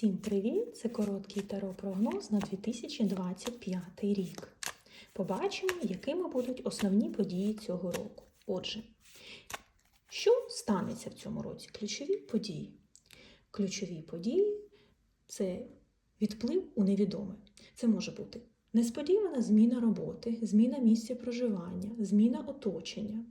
Всім привіт! Це короткий таро-прогноз на 2025 рік. Побачимо, якими будуть основні події цього року. Отже, що станеться в цьому році? Ключові події. Ключові події це відплив у невідоме. Це може бути несподівана зміна роботи, зміна місця проживання, зміна оточення.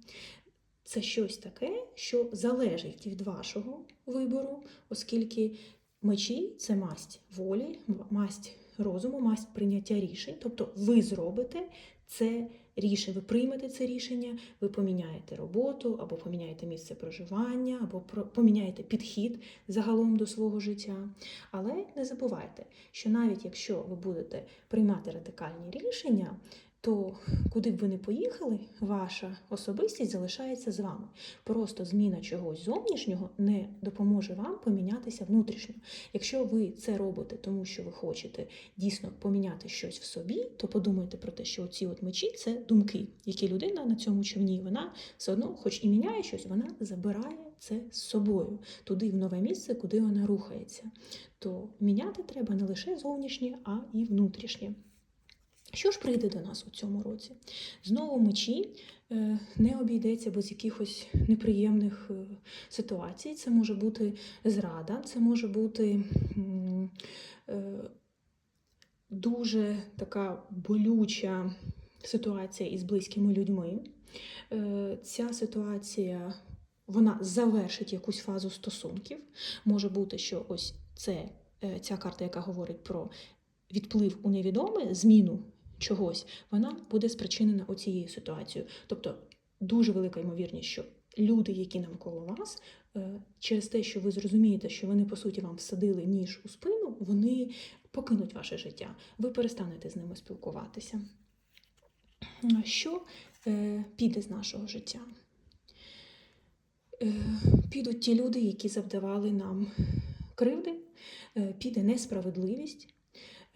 Це щось таке, що залежить від вашого вибору, оскільки Мечі це масть волі, масть розуму, масть прийняття рішень. Тобто ви зробите це рішення, ви приймете це рішення, ви поміняєте роботу, або поміняєте місце проживання, або поміняєте підхід загалом до свого життя. Але не забувайте, що навіть якщо ви будете приймати радикальні рішення, то куди б ви не поїхали, ваша особистість залишається з вами. Просто зміна чогось зовнішнього не допоможе вам помінятися внутрішньо. Якщо ви це робите, тому що ви хочете дійсно поміняти щось в собі, то подумайте про те, що ці от мечі це думки, які людина на цьому човні, вона все одно, хоч і міняє щось, вона забирає це з собою туди, в нове місце, куди вона рухається. То міняти треба не лише зовнішнє, а і внутрішнє. Що ж прийде до нас у цьому році? Знову мечі е, не обійдеться без якихось неприємних е, ситуацій. Це може бути зрада, це може бути е, дуже така болюча ситуація із близькими людьми. Ця ситуація вона завершить якусь фазу стосунків. Може бути, що ось це ця карта, яка говорить про відплив у невідоме, зміну чогось, вона буде спричинена оцією ситуацією. Тобто дуже велика ймовірність, що люди, які навколо вас, е, через те, що ви зрозумієте, що вони, по суті, вам всадили ніж у спину, вони покинуть ваше життя, ви перестанете з ними спілкуватися. Що е, піде з нашого життя? Е, підуть ті люди, які завдавали нам кривди, піде несправедливість.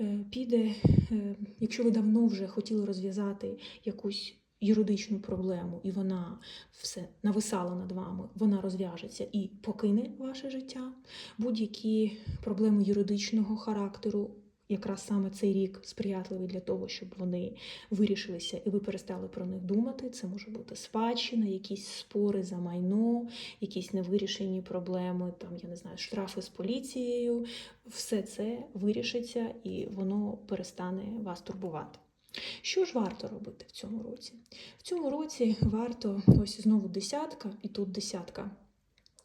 Е, піде, е, якщо ви давно вже хотіли розв'язати якусь юридичну проблему, і вона все нависала над вами, вона розв'яжеться і покине ваше життя. Будь-які проблеми юридичного характеру якраз саме цей рік сприятливий для того, щоб вони вирішилися і ви перестали про них думати. Це може бути спадщина, якісь спори за майно, якісь невирішені проблеми, там я не знаю, штрафи з поліцією. Все це вирішиться і воно перестане вас турбувати. Що ж варто робити в цьому році? В цьому році варто ось знову десятка, і тут десятка.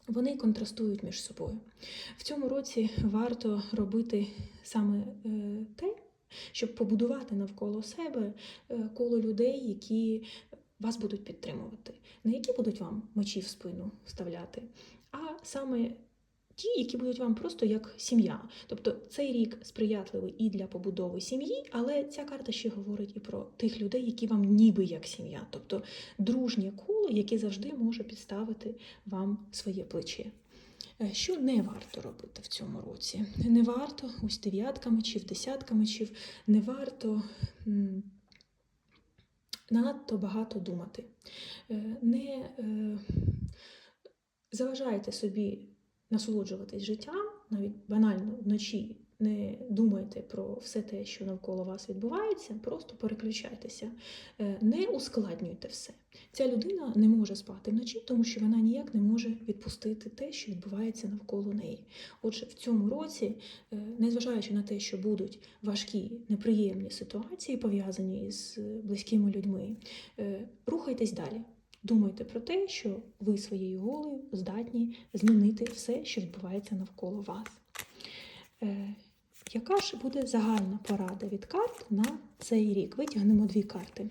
Вони контрастують між собою. В цьому році варто робити саме е, те, щоб побудувати навколо себе е, коло людей, які вас будуть підтримувати, не які будуть вам мечі в спину вставляти, а саме ті, які будуть вам просто як сім'я. Тобто цей рік сприятливий і для побудови сім'ї, але ця карта ще говорить і про тих людей, які вам ніби як сім'я, тобто дружнє коло, яке завжди може підставити вам своє плече. Е, що не варто робити в цьому році? Не варто ось дев'ятка мечів, десятка мечів, не варто надто багато думати. Е, не е, заважайте собі насолоджуватись життям, навіть банально вночі не думайте про все те, що навколо вас відбувається, просто переключайтеся, е, не ускладнюйте все. Ця людина не може спати вночі, тому що вона ніяк не може відпустити те, що відбувається навколо неї. Отже, в цьому році, е, незважаючи на те, що будуть важкі, неприємні ситуації, пов'язані з близькими людьми, е, рухайтесь далі. Думайте про те, що ви своєю волею здатні змінити все, що відбувається навколо вас. Е, Яка ж буде загальна порада від карт на цей рік? Витягнемо дві карти.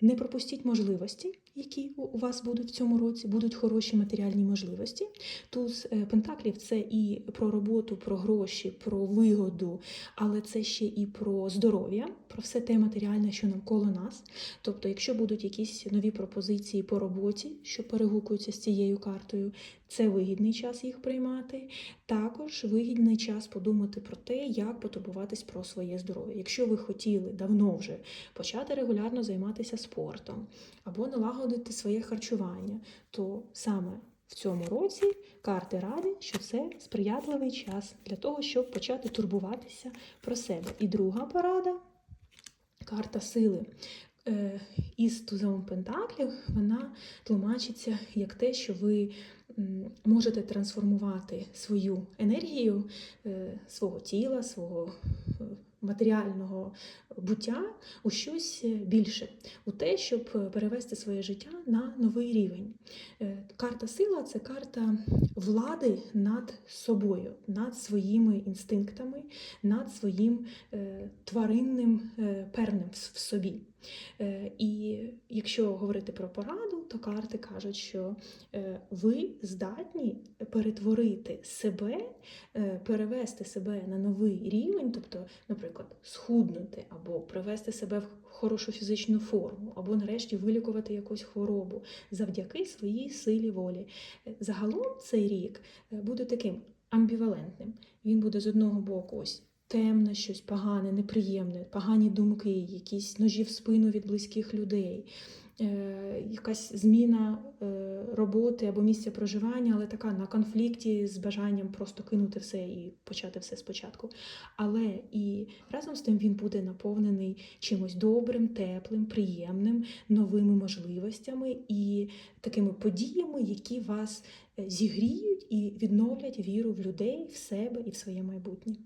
Не пропустіть можливості, які у вас будуть в цьому році, будуть хороші матеріальні можливості. Туз е, Пентаклів це і про роботу, про гроші, про вигоду, але це ще і про здоров'я, про все те матеріальне, що навколо нас. Тобто, якщо будуть якісь нові пропозиції по роботі, що перегукуються з цією картою, це вигідний час їх приймати. Також вигідний час подумати про те, як потурбуватись про своє здоров'я. Якщо ви хотіли давно вже почати регулярно займатися спортом або налагодити своє харчування, то саме в цьому році карти ради, що це сприятливий час для того, щоб почати турбуватися про себе. І друга порада карта сили. Е, Із тузом Пентаклів вона тлумачиться як те, що ви можете трансформувати свою енергію е, свого тіла, свого е, матеріального буття у щось більше, у те, щоб перевести своє життя на новий рівень. Е, Карта сила це карта влади над собою, над своїми інстинктами, над своїм е, тваринним пернем в собі. Е, І якщо говорити про пораду, то карти кажуть, що е, ви здатні перетворити себе, е, перевести себе на новий рівень, тобто, наприклад, схуднути або привести себе в хорошу фізичну форму, або нарешті вилікувати якусь хворобу завдяки своїй силі волі. Загалом цей рік буде таким амбівалентним. Він буде з одного боку ось темне, щось погане, неприємне, погані думки, якісь ножі в спину від близьких людей, е, якась зміна е, роботи або місця проживання, але така на конфлікті з бажанням просто кинути все і почати все спочатку. Але і разом з тим він буде наповнений чимось добрим, теплим, приємним, новими можливостями і такими подіями, які вас е, зігріють і відновлять віру в людей, в себе і в своє майбутнє.